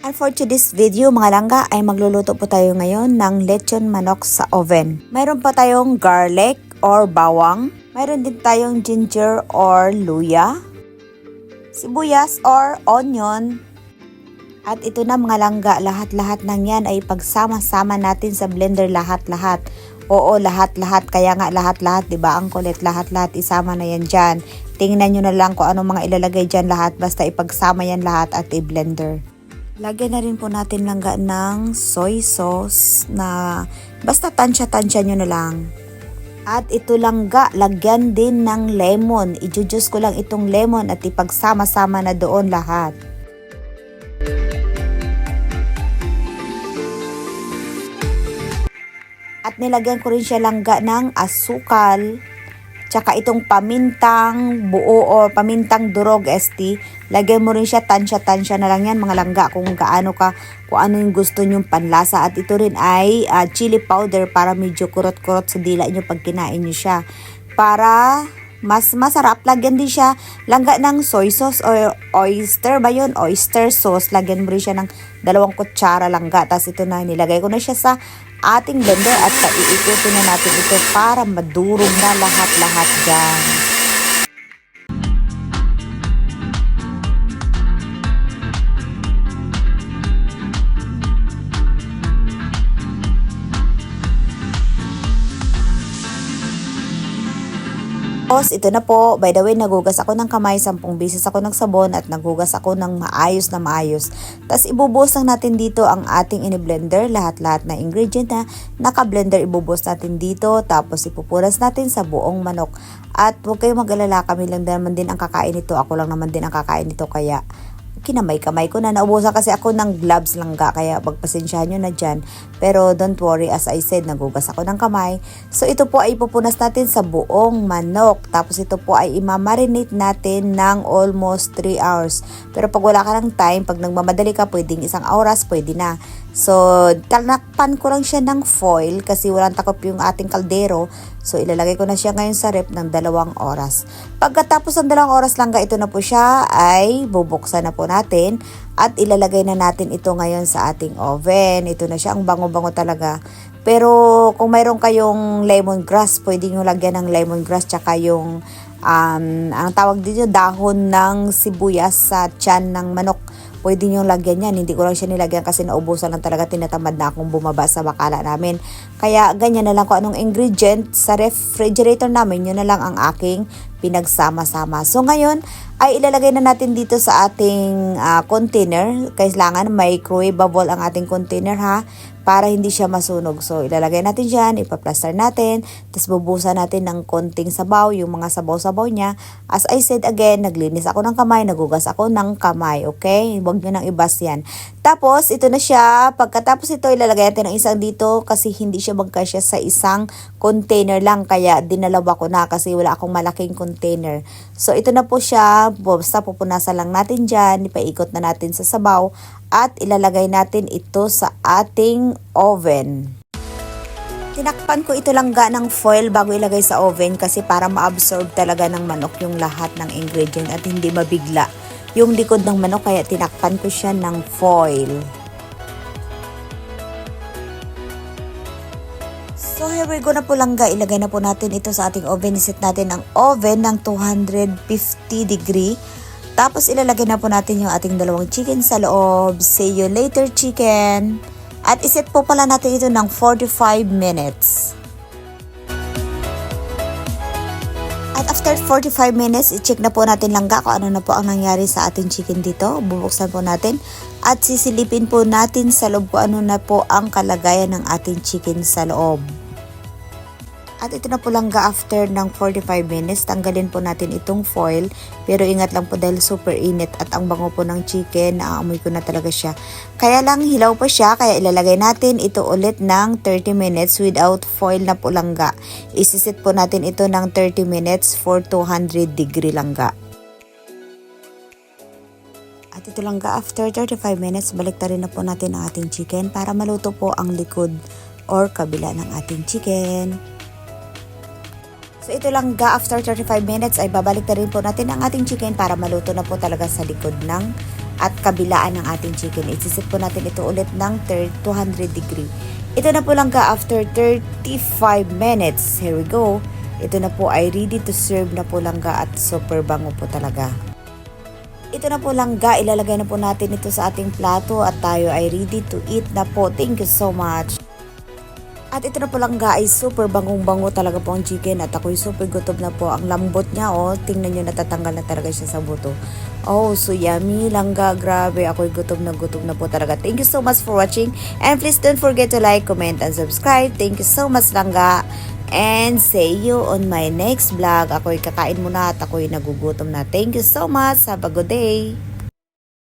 And for today's video mga langga ay magluluto po tayo ngayon ng lechon manok sa oven. Mayroon pa tayong garlic or bawang. Mayroon din tayong ginger or luya. Sibuyas or onion. At ito na mga langga, lahat-lahat ng yan ay pagsama-sama natin sa blender lahat-lahat. Oo, lahat-lahat. Kaya nga lahat-lahat, di ba? Ang kulit, lahat-lahat isama na yan dyan. Tingnan nyo na lang kung anong mga ilalagay dyan lahat. Basta ipagsama yan lahat at i-blender. Lagyan na rin po natin langga ng soy sauce na basta tansya-tansya nyo na lang. At ito langga, lagyan din ng lemon. I-juice ko lang itong lemon at ipagsama-sama na doon lahat. At nilagyan ko rin siya langga ng asukal. Tsaka itong pamintang buo o pamintang durog ST, lagyan mo rin siya tansya-tansya na lang yan mga langga kung gaano ka, kung ano yung gusto nyong panlasa. At ito rin ay ah, chili powder para medyo kurot-kurot sa dila nyo pag kinain nyo siya. Para mas masarap, lagyan din siya langga ng soy sauce o oyster ba yun? Oyster sauce. Lagyan mo rin siya ng dalawang kutsara langga. Tapos ito na, nilagay ko na siya sa ating blender at iikutin na natin ito para madurog na lahat-lahat dyan. Tapos, ito na po. By the way, nagugas ako ng kamay. Sampung beses ako ng sabon at nagugas ako ng maayos na maayos. Tapos, ibubuhos lang natin dito ang ating ini-blender. Lahat-lahat na ingredient na naka-blender, ibubuhos natin dito. Tapos, ipupuras natin sa buong manok. At huwag kayong mag-alala. Kami lang naman din ang kakain nito. Ako lang naman din ang kakain nito. Kaya, kinamay-kamay ko na. Naubusan kasi ako ng gloves lang ga, kaya pagpasensyahan nyo na dyan. Pero don't worry, as I said, nagugas ako ng kamay. So ito po ay ipupunas natin sa buong manok. Tapos ito po ay imamarinate natin ng almost 3 hours. Pero pag wala ka ng time, pag nagmamadali ka, pwedeng isang oras, pwede na. So, tanakpan ko lang siya ng foil kasi walang takop yung ating kaldero. So, ilalagay ko na siya ngayon sa rep ng dalawang oras. Pagkatapos ng dalawang oras lang ito na po siya, ay bubuksan na po natin at ilalagay na natin ito ngayon sa ating oven. Ito na siya, ang bango-bango talaga. Pero kung mayroon kayong lemongrass, pwede nyo lagyan ng lemongrass tsaka yung um, ang tawag dito dahon ng sibuyas sa tiyan ng manok pwede nyo lagyan yan. Hindi ko lang siya nilagyan kasi naubusan lang talaga tinatamad na akong bumaba sa bakala namin. Kaya ganyan na lang kung anong ingredient sa refrigerator namin, yun na lang ang aking pinagsama-sama. So ngayon ay ilalagay na natin dito sa ating ah, container. Kailangan microwavable ang ating container ha para hindi siya masunog. So, ilalagay natin dyan, ipaplaster natin, tapos bubusan natin ng konting sabaw, yung mga sabaw-sabaw niya. As I said again, naglinis ako ng kamay, nagugas ako ng kamay, okay? Huwag nyo nang ibas yan. Tapos, ito na siya. Pagkatapos ito, ilalagay natin ng isang dito kasi hindi siya magkasya sa isang container lang. Kaya, dinalawa ko na kasi wala akong malaking container. So, ito na po siya. Basta pupunasan lang natin dyan, ipaikot na natin sa sabaw at ilalagay natin ito sa ating oven. Tinakpan ko ito langga ng foil bago ilagay sa oven kasi para ma-absorb talaga ng manok yung lahat ng ingredient at hindi mabigla yung likod ng manok kaya tinakpan ko siya ng foil. So here we go na po langga. Ilagay na po natin ito sa ating oven. Iset natin ang oven ng 250 degree. Tapos ilalagay na po natin yung ating dalawang chicken sa loob. See you later chicken. At iset po pala natin ito ng 45 minutes. At after 45 minutes, i-check na po natin langga kung ano na po ang nangyari sa ating chicken dito. Bubuksan po natin at sisilipin po natin sa loob kung ano na po ang kalagayan ng ating chicken sa loob. At ito na po langga after ng 45 minutes, tanggalin po natin itong foil. Pero ingat lang po dahil super init at ang bango po ng chicken, naaamoy ko na talaga siya. Kaya lang hilaw pa siya, kaya ilalagay natin ito ulit ng 30 minutes without foil na po langga. Isisit po natin ito ng 30 minutes for 200 degree langga. At ito langga, after 35 minutes, balik rin na po natin ang ating chicken para maluto po ang likod or kabila ng ating chicken. So ito lang ga after 35 minutes ay babalik na rin po natin ang ating chicken para maluto na po talaga sa likod ng at kabilaan ng ating chicken. Isisit po natin ito ulit ng thir- 200 degree. Ito na po lang ka after 35 minutes. Here we go. Ito na po ay ready to serve na po lang ka at super bango po talaga. Ito na po lang ga, ilalagay na po natin ito sa ating plato at tayo ay ready to eat na po. Thank you so much. At ito na po lang ay super bangong-bango talaga po ang chicken at ako'y super gutom na po. Ang lambot niya oh, tingnan nyo natatanggal na talaga siya sa buto. Oh, so yummy langga. Grabe, ako'y gutom na gutom na po talaga. Thank you so much for watching and please don't forget to like, comment, and subscribe. Thank you so much langga. And see you on my next vlog. Ako'y kakain muna at ako'y nagugutom na. Thank you so much. Have a good day.